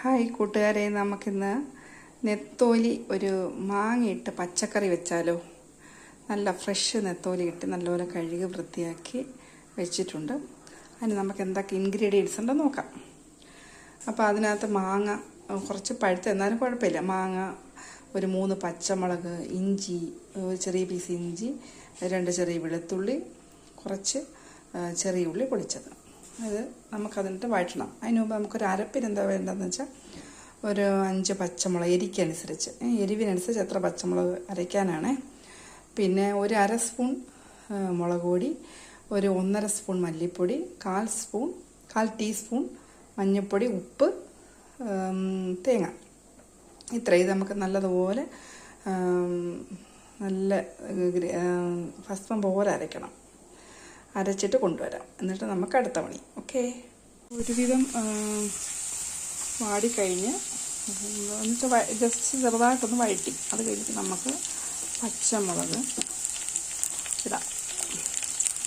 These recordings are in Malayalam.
ഹായ് കൂട്ടുകാരെ നമുക്കിന്ന് നെത്തോലി ഒരു മാങ്ങയിട്ട് പച്ചക്കറി വെച്ചാലോ? നല്ല ഫ്രഷ് നെത്തോലി ഇട്ട് നല്ലപോലെ കഴുകി വൃത്തിയാക്കി വെച്ചിട്ടുണ്ട്. അതിന് നമുക്ക് എന്തൊക്കെ ഇൻഗ്രീഡിയൻസ് ഉണ്ടോ നോക്കാം. അപ്പോൾ അതിനകത്ത് മാങ്ങ കുറച്ച് പഴുത്ത എന്നാലും കുഴപ്പമില്ല. മാങ്ങ ഒരു മൂന്ന് പച്ചമുളക് ഇഞ്ചി ഒരു ചെറിയ പീസ് ഇഞ്ചി രണ്ട് ചെറിയ വെളുത്തുള്ളി കുറച്ച് ചെറിയ ഉള്ളി പൊടിച്ചത്. അത് നമുക്കതിനിട്ട് വഴറ്റണം. അതിന് മുമ്പ് നമുക്കൊരു അരപ്പിന് എന്താ വേണ്ടതെന്ന് വെച്ചാൽ ഒരു അഞ്ച് പച്ചമുളക് എരിക്കനുസരിച്ച് എരിവിനനുസരിച്ച് എത്ര പച്ചമുളക് അരയ്ക്കാനാണ്. പിന്നെ ഒരു അര സ്പൂൺ മുളക് പൊടി ഒരു ഒന്നര സ്പൂൺ മല്ലിപ്പൊടി കാൽ സ്പൂൺ കാൽ ടീസ്പൂൺ മഞ്ഞൾപ്പൊടി ഉപ്പ് തേങ്ങ. ഇത്രയും നമുക്ക് നല്ലതുപോലെ നല്ല ഫസ്റ്റ് പോലെ അരയ്ക്കണം. അരച്ചിട്ട് കൊണ്ടുവരാം. എന്നിട്ട് നമുക്ക് അടുത്ത പണി. ഓക്കെ? ഒരുവിധം വാടിക്കഴിഞ്ഞ് എന്നിട്ട് ജസ്റ്റ് ചെറുതായിട്ടൊന്ന് വഴറ്റി. അത് കഴിഞ്ഞിട്ട് നമുക്ക് പച്ചമുളക് ഇടാം.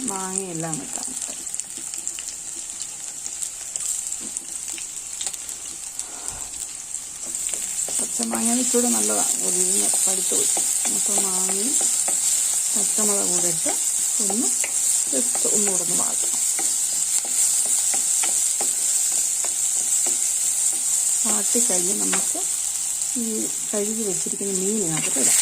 മാങ്ങയെല്ലാം ഇട്ടാം പച്ചമാങ്ങ ഇച്ചിരി നല്ലതാണ്. ഒരിഞ്ഞ് പഴുത്ത് പോയി. അപ്പോൾ മാങ്ങയും പച്ചമുളക് കൂടെ ഇട്ട് ഒന്ന് ജസ്റ്റ് ഒന്നുകൂടെ ഒന്ന് വാട്ടണം വാട്ടിക്കഴിഞ്ഞ് നമുക്ക് ഈ കഴുകി വെച്ചിരിക്കുന്ന മീനിനകത്ത് ഇടാം.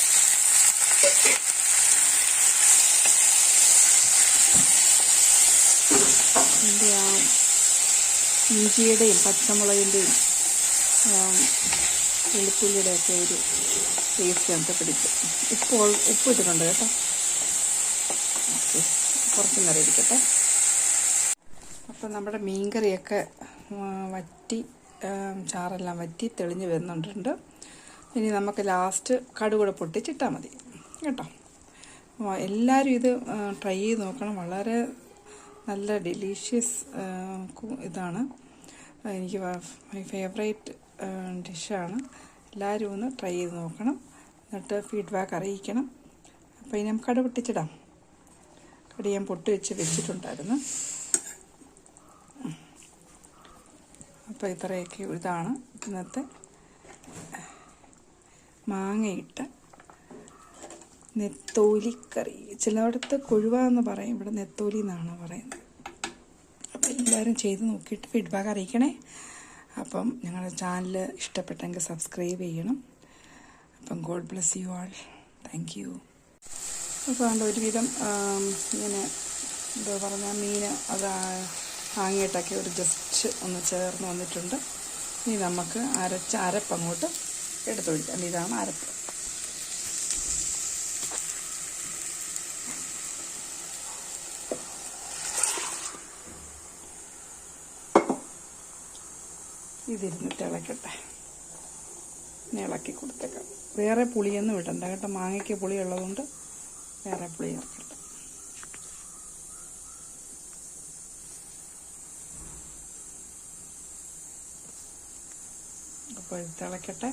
ഇഞ്ചിയുടെയും പച്ചമുളകിന്റെയും വെളുത്തുള്ളിയുടെയൊക്കെ ഒരു ടേസ്റ്റ് നമുക്ക് പിടിക്കും. ഉപ്പ് ഉപ്പ് ഇട്ടിട്ടുണ്ട് കേട്ടോ. കുറച്ച് നേരം ഇരിക്കട്ടെ അപ്പം നമ്മുടെ മീൻകറിയൊക്കെ വറ്റി ചാറെല്ലാം വറ്റി തെളിഞ്ഞ് വരുന്നുണ്ട്. ഇനി നമുക്ക് ലാസ്റ്റ് കടുകൂടെ പൊട്ടിച്ചിട്ടാൽ മതി. കേട്ടോ? എല്ലാവരും ഇത് ട്രൈ ചെയ്ത് നോക്കണം. വളരെ നല്ല ഡെലീഷ്യസ് ഇതാണ്. എനിക്ക് മൈ ഫേവറേറ്റ് ഡിഷാണ്. എല്ലാവരും ഒന്ന് ട്രൈ ചെയ്ത് നോക്കണം. എന്നിട്ട് ഫീഡ്ബാക്ക് അറിയിക്കണം. അപ്പോൾ ഇനി നമുക്ക് കട കടി ഞാൻ പൊട്ടി വെച്ച് വെച്ചിട്ടുണ്ടായിരുന്നു. അപ്പോൾ ഇത്രയൊക്കെ ഇതാണ് ഇന്നത്തെ മാങ്ങയിട്ട നെത്തോലിക്കറി. ചിലയിടത്ത് കൊഴുവ എന്ന് പറയും ഇവിടെ നെത്തോലി എന്നാണ് പറയുന്നത്. അപ്പോൾ എല്ലാവരും ചെയ്ത് നോക്കിയിട്ട് ഫീഡ്ബാക്ക് അറിയിക്കണേ. അപ്പം ഞങ്ങളുടെ ചാനൽ ഇഷ്ടപ്പെട്ടെങ്കിൽ സബ്സ്ക്രൈബ് ചെയ്യണം. അപ്പം God bless you all thank you അപ്പോൾ അതുകൊണ്ട് ഒരുവിധം ഇങ്ങനെ എന്താ പറഞ്ഞാൽ മീൻ അത് ഹാങ്ങിയിട്ടൊക്കെ ഒരു ജസ്റ്റ് ഒന്ന് ചേർന്ന് വന്നിട്ടുണ്ട്. ഇനി നമുക്ക് അരച്ച അരപ്പ് അങ്ങോട്ട് എടുത്തൊഴിക്കാം ഇതാണ് അരപ്പ്. ഇതിരുന്ന് തിളക്കട്ടെ. ഇനി ഇളക്കി കൊടുത്തേക്കാം. വേറെ പുളിയൊന്നും ഇടണ്ട കേട്ടോ. മാങ്ങയ്ക്ക് പുളി ഉള്ളതുകൊണ്ട് വേറെ പുളി ചേർക്കണ്ട അപ്പോൾ തിളക്കട്ടെ.